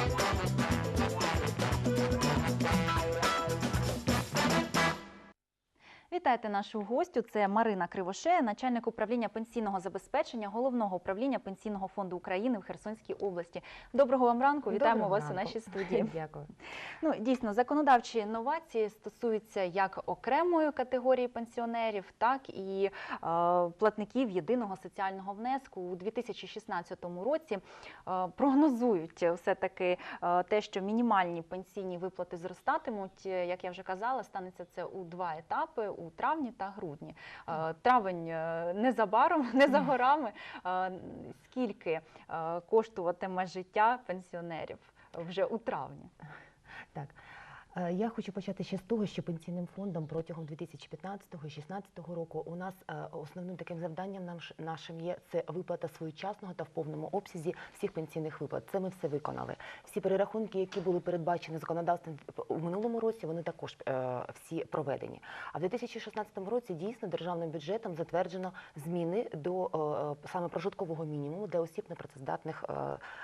Thank you. Вітайте нашу гостю. Це Марина Кривошея, начальник управління пенсійного забезпечення головного управління пенсійного фонду України в Херсонській області. Доброго вам ранку. Вітаємо Доброго вас у нашій студії. Дякую. Ну дійсно, законодавчі інновації стосуються як окремої категорії пенсіонерів, так і е, платників єдиного соціального внеску у 2016 році. Е, прогнозують все таки е, те, що мінімальні пенсійні виплати зростатимуть. Е, Як я вже казала, станеться це у два етапи у травні та грудні. Е, Травень е, незабаром, не за горами. Е, Скільки коштуватиме життя пенсіонерів вже у травні? Так. Е, Я хочу почати ще з того, що пенсійним фондом протягом 2015-2016 року у нас е, основним таким завданням нашим є це виплата своєчасного та в повному обсязі всіх пенсійних виплат. Це ми все виконали. Всі перерахунки, які були передбачені законодавством у минулому році, вони також е, всі проведені. А в 2016 році дійсно державним бюджетом затверджено зміни до саме прожиткового мінімуму для осіб непрацездатних е,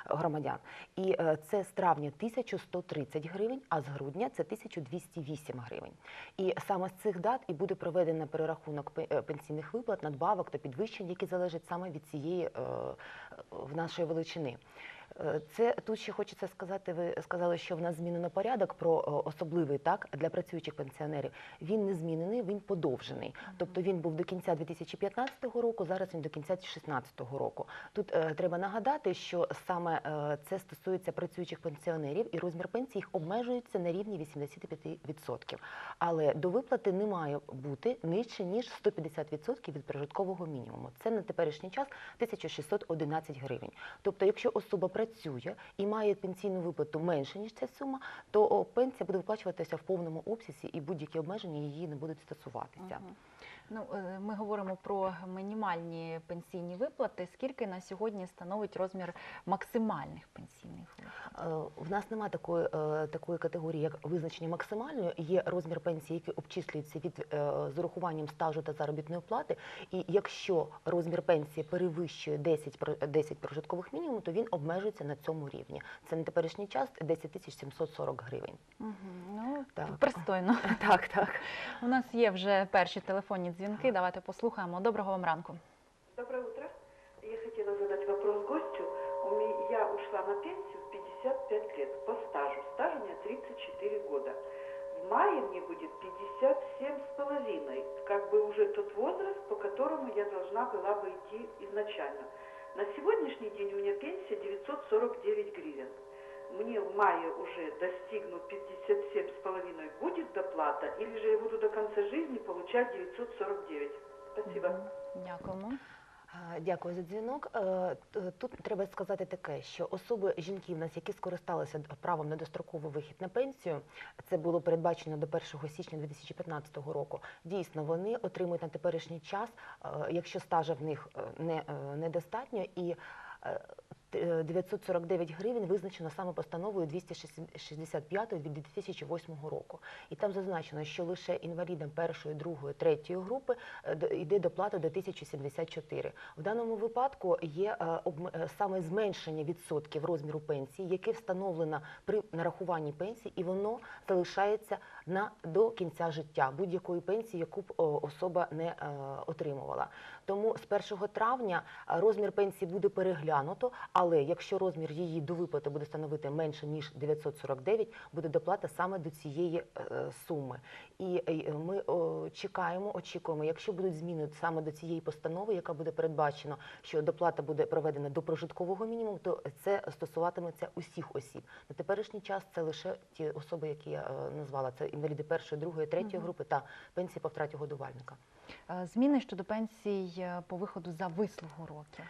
громадян. І е, це з травня 1130 гривень, а з грудня це 1208 гривень. І саме з цих дат і буде проведено перерахунок е, пенсійних виплат, надбавок та підвищень, які залежать саме від цієї е, в нашої величини. Це тут ще хочеться сказати. Ви сказали, що в нас змінено порядок про е, особливий так для працюючих пенсіонерів. Він не змінений, він подовжений. Тобто він був до кінця 2015 року, зараз він до кінця 2016 року. Тут е, треба нагадати, що саме е, це стосується працюючих пенсіонерів, і розмір пенсії їх обмежується на рівні 85%. Але до виплати не має бути нижче ніж 150% від прожиткового мінімуму. Це на теперішній час 1611 гривень. Тобто, якщо особа працює і має пенсійну виплату менше ніж ця сума, то пенсія буде виплачуватися в повному обсязі, і будь-які обмеження її не будуть стосуватися. Мгм. Ну, е, ми говоримо про мінімальні пенсійні виплати. Скільки на сьогодні становить розмір максимальних пенсійних виплат? Е, В нас немає такої, е, такої категорії, як визначення максимальної. Є розмір пенсії, який обчислюється від з урахуванням стажу та заробітної плати. І якщо розмір пенсії перевищує 10, про- 10 прожиткових мінімумів, то він обмежується на цьому рівні. Це на теперішній час 10 тисяч 740 гривень. Угу. Ну, Так. пристойно. Так, так. У нас є вже перші телефонні дзвінки. Давайте послухаємо. Доброго вам ранку. Доброе утро. Я хотела задать вопрос гостю. У меня, я ушла на пенсию в 55 лет по стажу. Стаж у меня 34 года. В мае мне будет 57 с половиной. Как бы уже тот возраст, по которому я должна была бы идти изначально. На сегодняшний день у меня пенсия 949 гривен. Мне в мае уже достигну 57 с половиной будет доплата, или же я буду до конца жизни получать 949. Спасибо. Дякуємо. Дякую за дзвінок. Е, Тут треба сказати таке, що особи жінки в нас, які скористалися правом на достроковий вихід на пенсію, це було передбачено до 1 січня 2015 року. Дійсно, вони отримують на теперішній час, е, якщо стажа в них не, е, недостатньо і. Е, т- е, 949 гривень визначено саме постановою 265 від 2008 року. І там зазначено, що лише інвалідам першої, другої, третьої групи е, йде доплата до 1074. В даному випадку є е, е, саме зменшення відсотків розміру пенсії, яке встановлено при нарахуванні пенсії, і воно залишається на до кінця життя будь-якої пенсії, яку б особа не е, отримувала. Тому з 1 травня е, розмір пенсії буде переглянуто, але якщо розмір її до виплати буде становити менше ніж 949, буде доплата саме до цієї е, суми. І ми чекаємо, очікуємо, якщо будуть зміни саме до цієї постанови, яка буде передбачено, що доплата буде проведена до прожиткового мінімуму, то це стосуватиметься усіх осіб. На теперішній час це лише ті особи, які я назвала. Це інваліди першої, другої, третьої групи та пенсії по втраті годувальника. Е, Зміни щодо пенсій е, по виходу за вислугу років.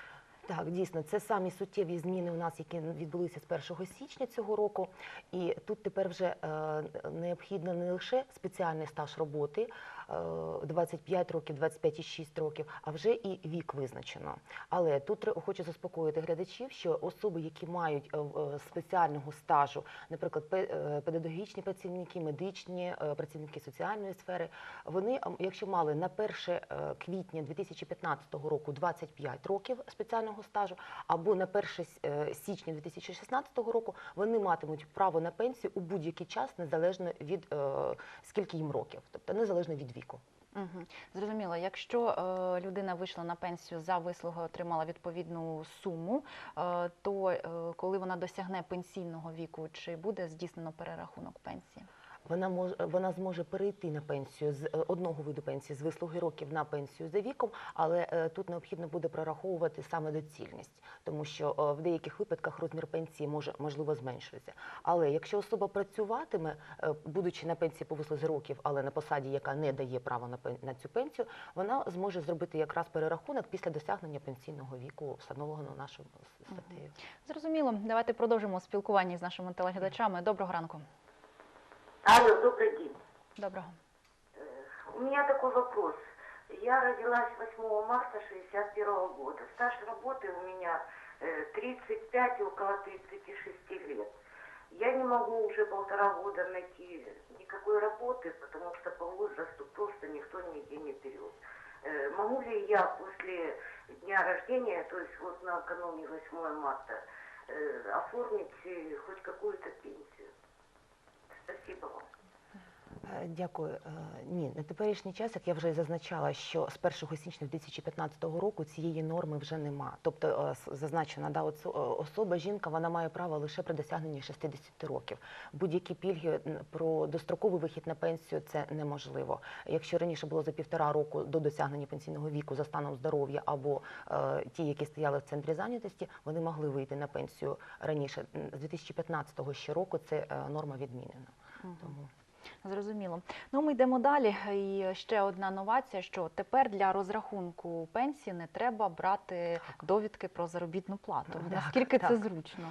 Так, дійсно, це самі суттєві зміни у нас, які відбулися з 1 січня цього року. І тут тепер вже е, необхідно не лише спеціальний стаж роботи, 25 років, 25,6 років, а вже і вік визначено. Але тут хочу заспокоїти глядачів, що особи, які мають е, е, спеціального стажу, наприклад, е, педагогічні працівники, медичні е, працівники соціальної сфери, вони, якщо мали на 1 е, квітня 2015 року 25 років спеціального стажу, або на 1 с- е, січня 2016 року, вони матимуть право на пенсію у будь-який час, незалежно від е, скільки їм років, тобто незалежно від віку. Угу. Зрозуміло, якщо е, людина вийшла на пенсію за вислугу, отримала відповідну суму, е, то е, коли вона досягне пенсійного віку, чи буде здійснено перерахунок пенсії? Вона може вона зможе перейти на пенсію з е, одного виду пенсії з вислуги років на пенсію за віком, але е, тут необхідно буде прораховувати саме доцільність, тому що е, в деяких випадках розмір пенсії може можливо зменшується. Але якщо особа працюватиме, е, будучи на пенсії по вислузі років, але на посаді, яка не дає права на на цю пенсію, вона зможе зробити якраз перерахунок після досягнення пенсійного віку, встановленого нашою статтею. Зрозуміло. Давайте продовжимо спілкування з нашими телеглядачами. Доброго ранку. Алло, добрый день. Доброго. У меня такой вопрос. Я родилась 8 марта 61 года. Стаж работы у меня э, 35 и около 36 лет. Я не могу уже полтора года найти никакой работы, потому что по возрасту просто никто нигде не берет. Э, Могу ли я после дня рождения, то есть вот накануне 8 марта, э, оформить э, хоть какую-то пенсию? Спасибо вам. Е, Дякую. Е, Ні, на теперішній час, як я вже зазначала, що з 1 січня 2015 року цієї норми вже нема. Тобто е, зазначена да, е, особа, жінка, вона має право лише при досягненні 60 років. Будь-які пільги про достроковий вихід на пенсію це неможливо. Якщо раніше було за півтора року до досягнення пенсійного віку за станом здоров'я або е, ті, які стояли в центрі зайнятості, вони могли вийти на пенсію раніше. З 2015 ще року це е, норма відмінена. Тому. Зрозуміло. Ну, ми йдемо далі. І ще одна новація, що тепер для розрахунку пенсії не треба брати довідки про заробітну плату. Так, Наскільки це зручно?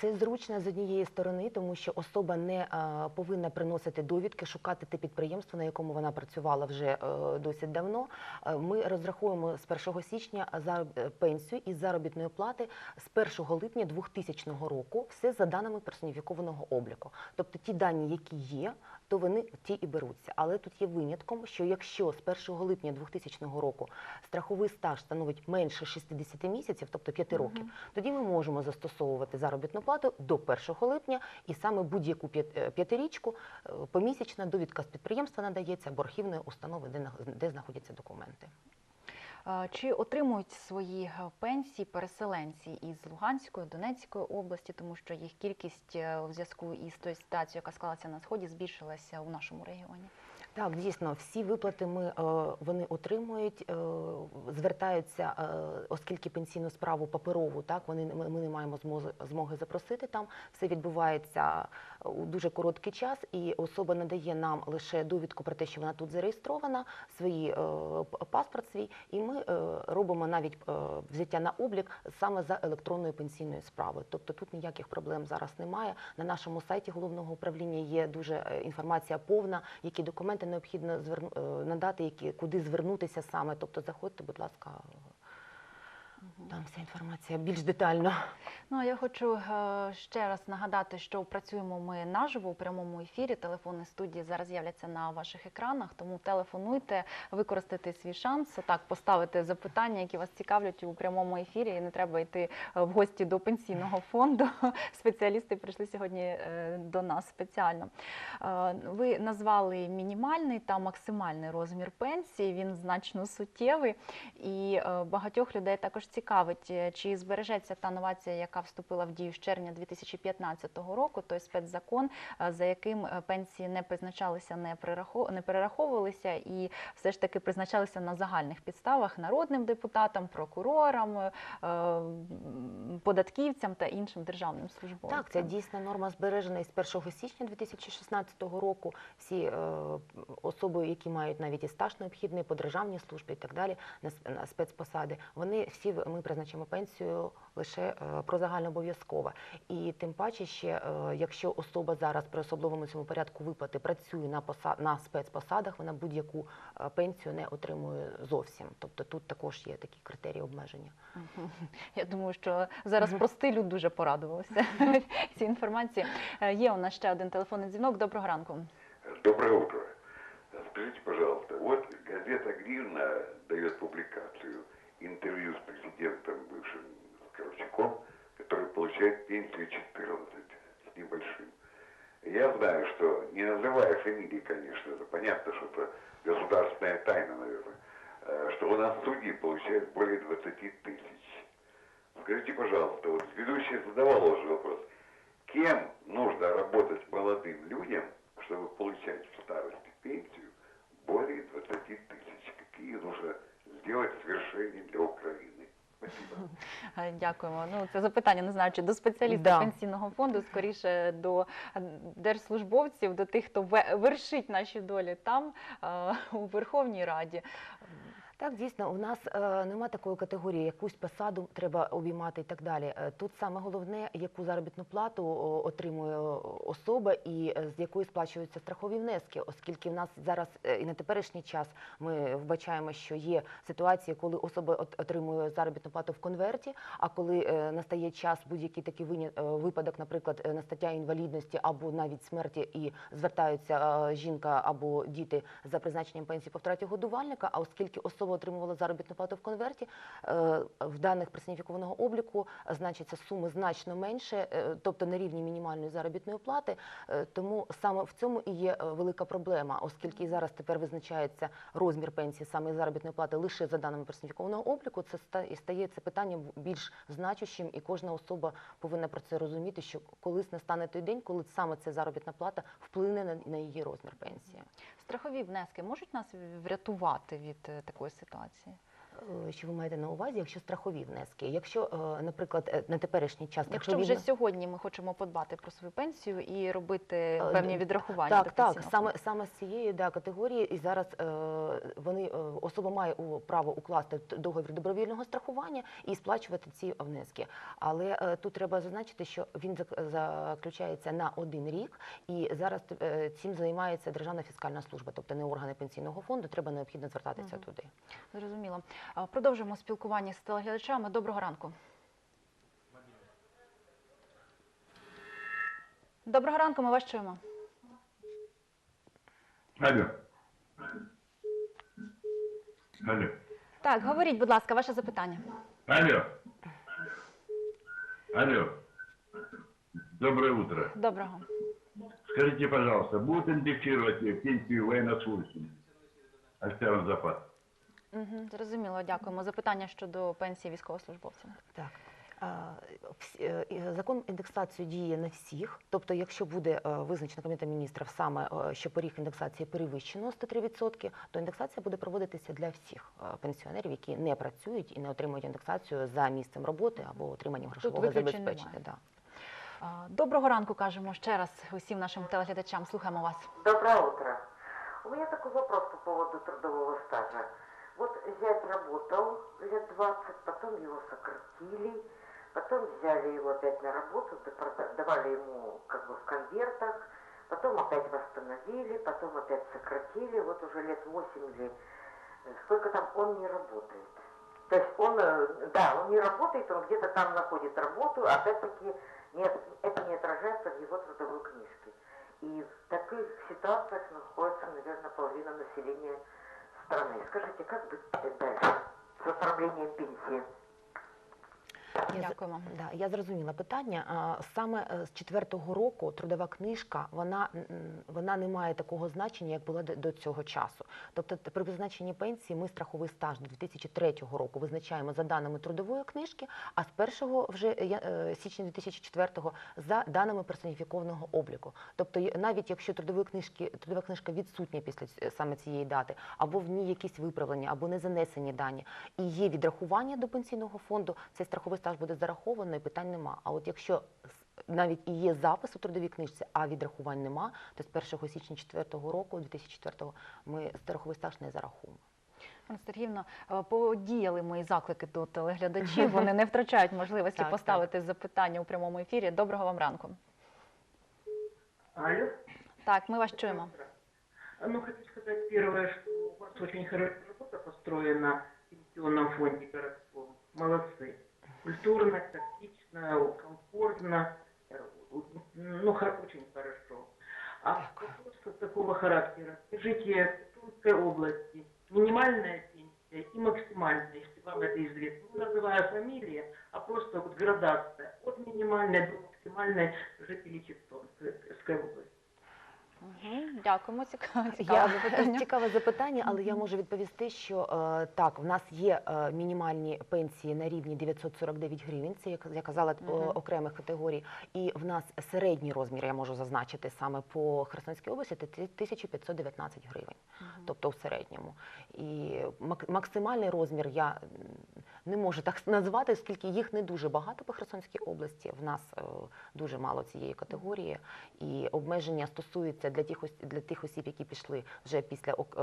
Це зручно з однієї сторони, тому що особа не е, повинна приносити довідки, шукати те підприємство, на якому вона працювала вже е, досить давно. Е, Ми розраховуємо з 1 січня за е, пенсію із заробітної плати з 1 липня 2000 року, все за даними персоніфікованого обліку. Тобто ті дані, які є, то вони ті і беруться. Але тут є винятком, що якщо з 1 липня 2000 року страховий стаж становить менше 60 місяців, тобто 5 років, тоді ми можемо застосовувати заробітну плату до 1 липня, і саме будь-яку е, п'ятирічку е, помісячна довідка з підприємства надається або архівної установи, де знаходяться документи. Чи отримують свої е, пенсії переселенці із Луганської, Донецької області, тому що їх кількість е, у зв'язку із тою ситуацією, яка склалася на сході, збільшилася у нашому регіоні? Так, дійсно, всі виплати ми е, вони отримують, е, звертаються, е, оскільки пенсійну справу паперову, так вони ми, не маємо змоги, змоги запросити там. Все відбувається у дуже короткий час, і особа надає нам лише довідку про те, що вона тут зареєстрована, свої паспорт свій, і ми робимо навіть взяття на облік саме за електронною пенсійною справою. Тобто тут ніяких проблем зараз немає. На нашому сайті головного управління є дуже інформація повна, які документи необхідно зверну, е, надати, які куди звернутися саме. Тобто заходьте, будь ласка. Там вся інформація більш детально. Ну я хочу е, ще раз нагадати, що працюємо ми наживо у прямому ефірі. Телефони студії зараз з'являться на ваших екранах. Тому телефонуйте, використайте свій шанс, так поставити запитання, які вас цікавлять у прямому ефірі. І не треба йти е, в гості до пенсійного фонду. Спеціалісти прийшли сьогодні е, до нас спеціально. Ви назвали мінімальний та максимальний розмір пенсії. Він значно суттєвий, і багатьох людей також цікавить, е, чи збережеться та новація, яка вступила в дію з червня 2015 року, той спецзакон, е, за яким е, пенсії не призначалися, не перерахов- не перераховувалися і все ж таки призначалися на загальних підставах народним депутатам, прокурорам, податківцям та іншим державним службовцям. Так, ця дійсна норма збережена із 1 січня 2016 року. Всі особи, які мають навіть і стаж необхідний по державній службі і так далі, на, спецпосади, вони всі ми призначимо пенсію лише е, про загальнообов'язкове. І тим паче ще, е, якщо особа зараз при особливому цьому порядку виплати працює на поса- на спецпосадах, вона будь-яку е, пенсію не отримує зовсім. Тобто тут також є такі критерії обмеження. Я думаю, що зараз простий люд дуже порадувався цій інформації. Є у нас ще один телефонний дзвінок. Доброго ранку. Доброе утро. Скажите, пожалуйста, вот газета «Гривна» дает публикацию интервью с президентом бывшим Коровчаком, который получает пенсию 14 с небольшим. Я знаю, что, не называя фамилии, конечно, это понятно, что это государственная тайна, наверное, э, что у нас судьи получают более 20 тысяч. Скажите, пожалуйста, вот ведущий задавал уже вопрос, кем нужно работать молодым людям, чтобы получать в старости пенсию более 20 тысяч? Какие нужно сделать свершение для Украины? Спасибо. Дякуємо. Ну це запитання не знаю, чи до спеціаліста Да. пенсійного фонду, скоріше до е, держслужбовців, до тих, хто ве- вершить наші долі там е, у Верховній Раді. Так, дійсно, у нас е, нема такої категорії, якусь посаду треба обіймати і так далі. Е, Тут саме головне, яку заробітну плату отримує особа і е, з якої сплачуються страхові внески, оскільки в нас зараз і на теперішній час ми вбачаємо, що є ситуації, коли особа отримує заробітну плату в конверті, а коли настає час будь-який такий випадок, наприклад, настаття інвалідності або навіть смерті, і звертаються жінка або діти за призначенням пенсії по втраті годувальника. А оскільки особа отримувала заробітну плату в конверті, е, в даних персоніфікованого обліку значиться суми значно менше, е, тобто на рівні мінімальної заробітної плати. Е, Тому саме в цьому і є велика проблема, оскільки зараз тепер визначається розмір пенсії саме заробітної плати лише за даними персоніфікованого обліку. Це і стає це питання більш значущим, і кожна особа повинна про це розуміти, що колись настане той день, коли саме ця заробітна плата вплине на її розмір пенсії. Страхові внески можуть нас врятувати від е, такої ситуації? Е, Що ви маєте на увазі, якщо страхові внески? Якщо, е, наприклад, е, на теперішній час Якщо вже сьогодні ми хочемо подбати про свою пенсію і робити певні відрахування Так, до так, саме саме з цієї да, категорії, і зараз вони особа має право укласти договір добровільного страхування і сплачувати ці внески. Але тут треба зазначити, що він зак- заключається на один рік, і зараз цим займається Державна фіскальна служба, тобто не органи пенсійного фонду. Треба необхідно звертатися Мгм. туди. Зрозуміло. Продовжимо спілкування з телеглядачами. Доброго ранку. Доброго ранку, ми вас чуємо. Алло. Алло. Так, говоріть, будь ласка, ваше запитання. Алло. Алло. Доброе утро. Доброго. Скажите, пожалуйста, будут индексировать пенсию военнослужащим? Офицерам запаса. Угу, зрозуміло, дякуємо. Запитання щодо пенсії військовослужбовців. Так. Е, Закон індексацію діє на всіх. Тобто, якщо буде е, визначено Кабінетом міністрів саме, е, що поріг індексації перевищено 103%, то індексація буде проводитися для всіх пенсіонерів, які не працюють і не отримують індексацію за місцем роботи або отриманням грошового забезпечення. Да. Доброго ранку, кажемо ще раз усім нашим телеглядачам. Слухаємо вас. Доброе утро. У меня такой вопрос по поводу трудового стажа. Вот зять работал лет 20, потом его сократили, потом взяли его опять на работу, давали ему как бы в конвертах, потом опять восстановили, потом опять сократили, вот уже лет 8 или э, сколько там он не работает. То есть он, э, да, он не работает, он где-то там находит работу, опять-таки нет, это не отражается в его трудовой книжке. И в таких ситуациях находится, наверное, половина населения страны. Скажите, как быть дальше с оформлением пенсии? Я Дякуємо. Да, я зрозуміла питання. Саме е, з четвертого року трудова книжка вона, вона не має такого значення, як була до- цього часу. Тобто при призначенні пенсії ми страховий стаж до 2003 року визначаємо за даними трудової книжки, а з 1 вже я- е, січня 2004 за даними персоніфікованого обліку. Тобто навіть якщо трудової книжки трудова книжка відсутня після саме цієї дати, або в ній якісь виправлення, або не занесені дані, і є відрахування до пенсійного фонду, цей страховий стаж буде зараховано і питань нема. А от якщо навіть і є запис у трудовій книжці, а відрахувань нема, то з 1 січня 4 року, 2004 ми страховий стаж не зарахуємо. Пане Сергіївна, е, подіяли мої заклики до телеглядачів. Вони не втрачають можливості Так, поставити запитання у прямому ефірі. Доброго вам ранку. Алло. Так, ми вас чуємо. Ну, хочу сказать первое, что у вас очень хорошая работа построена в пенсионном фонде городском. Молодцы. Культурно, тактично, комфортно. Ну, очень хорошо. А вопрос такого характера. Скажите, в Тульской области минимальная пенсия и максимальная, если вам это известно. Не называя фамилии, а просто вот градация от минимальной до максимальной жителей Чертовской области. Мгм, Дякуємо. Цікаве, Я цікаве запитання. цікаве запитання, але я можу відповісти, що е, так, в нас є е, мінімальні пенсії на рівні 949 гривень. Це як я казала Мгм. окремих категорій. І в нас середній розмір, я можу зазначити саме по Херсонській області, це 1519 гривень, тобто в середньому. І мак- максимальний розмір я м, не можу так назвати, оскільки їх не дуже багато по Херсонській області. В нас е, дуже мало цієї категорії, і обмеження стосуються для тих для тих осіб, які пішли вже після е,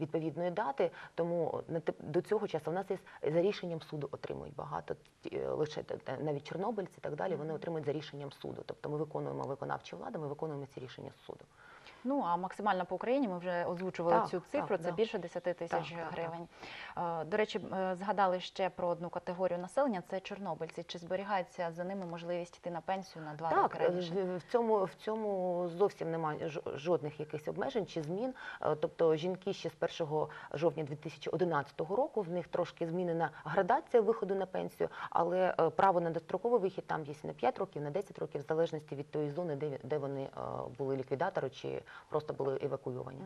відповідної дати. Тому до цього часу в нас є за рішенням суду отримують багато е, лише навіть чорнобильці, і так далі. Вони отримують за рішенням суду. Тобто ми виконуємо виконавчу владу, ми виконуємо ці рішення суду. Ну а максимально по Україні ми вже озвучували Так, цю так, цифру. Це да. більше 10 тисяч Так, так, так. гривень. Е, До речі, е, згадали ще про одну категорію населення. Це чорнобильці. Чи зберігається за ними можливість йти на пенсію на два Так, роки е, раніше? в- в цьому в цьому зовсім немає жо- жодних якихось обмежень чи змін. Е, Тобто жінки ще з 1 жовтня 2011 року в них трошки змінена градація виходу на пенсію, але е, право на достроковий вихід там є на 5 років, на 10 років, в залежності від тої зони, де, де вони е, були ліквідатори чи просто були евакуйовані.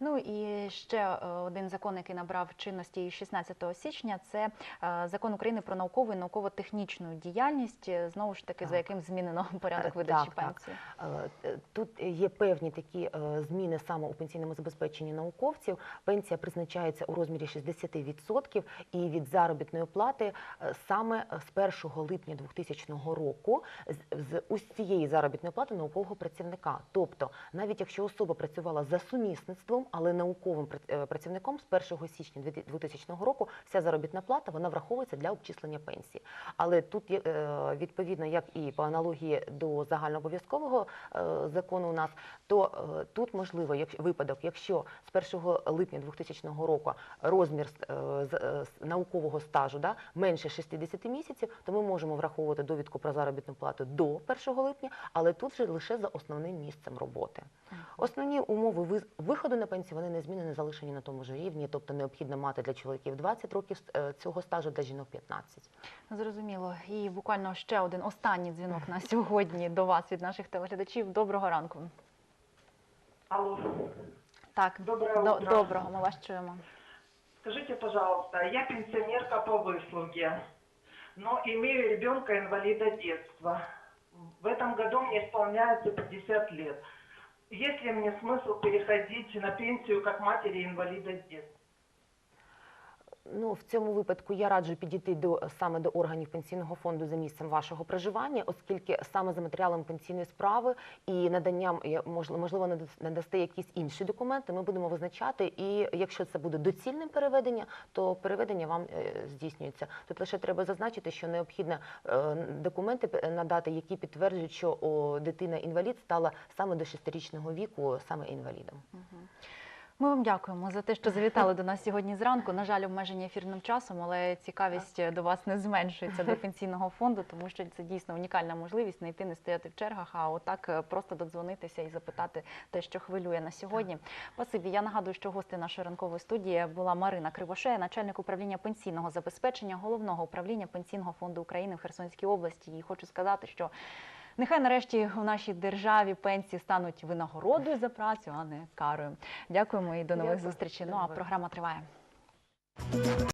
Ну і ще е, один закон, який набрав чинності 16 січня, це е, закон України про наукову і науково-технічну діяльність. Е, Знову ж таки, за яким змінено порядок видачі так, пенсії. Тут є певні такі зміни саме у пенсійному забезпеченні науковців. Пенсія призначається у розмірі 60% і від заробітної плати саме з 1 липня 2000 року з усієї заробітної плати наукового працівника. Тобто, навіть якщо особа працювала за сумісництвом, але науковим е, працівником з 1 січня 2000 року вся заробітна плата вона враховується для обчислення пенсії. Але тут е, відповідно, як і по аналогії до загальнообов'язкового е, закону у нас, то тут можливо, як випадок, якщо з 1 липня 2000 року розмір наукового стажу да, менше 60 місяців, то ми можемо враховувати довідку про заробітну плату до 1 липня, але тут же лише за основним місцем роботи. Основні умови виходу на пенсію вони незмінені, залишені на тому ж рівні, тобто необхідно мати для чоловіків 20 років е, цього стажу, для жінок 15. Зрозуміло. І буквально ще один останній дзвінок на сьогодні до вас від наших телеглядачів. Доброго ранку. Алло. Так, до- доброго, ми вас чуємо. Скажите, пожалуйста, я пенсионерка по выслуге, но имею ребенка инвалида детства. В этом году мне исполняется 50 лет. Есть ли мне смысл переходить на пенсию как матери инвалида с детства? Ну, в цьому випадку я раджу підійти до саме до органів пенсійного фонду за місцем вашого проживання, оскільки саме за матеріалом пенсійної справи і наданням можливо, можливо надас- надасте якісь інші документи. Ми будемо визначати. І якщо це буде доцільним переведення, то переведення вам е, здійснюється. Тут лише треба зазначити, що необхідно е, документи надати, які підтверджують, що дитина інвалід стала саме до 6-річного віку саме інвалідом. Ми вам дякуємо за те, що завітали до нас сьогодні зранку. На жаль, обмежені ефірним часом, але цікавість до вас не зменшується до пенсійного фонду, тому що це дійсно унікальна можливість не йти, не стояти в чергах, а отак е, просто додзвонитися і запитати те, що хвилює на сьогодні. Спасибі. Я нагадую, що гості нашої ранкової студії була Марина Кривошея, начальник управління пенсійного забезпечення головного управління пенсійного фонду України в Херсонській області. І хочу сказати, що Нехай нарешті у нашій державі пенсії стануть винагородою за працю, а не карою. Дякуємо і до нових Дякую. зустрічей. Ну а програма триває.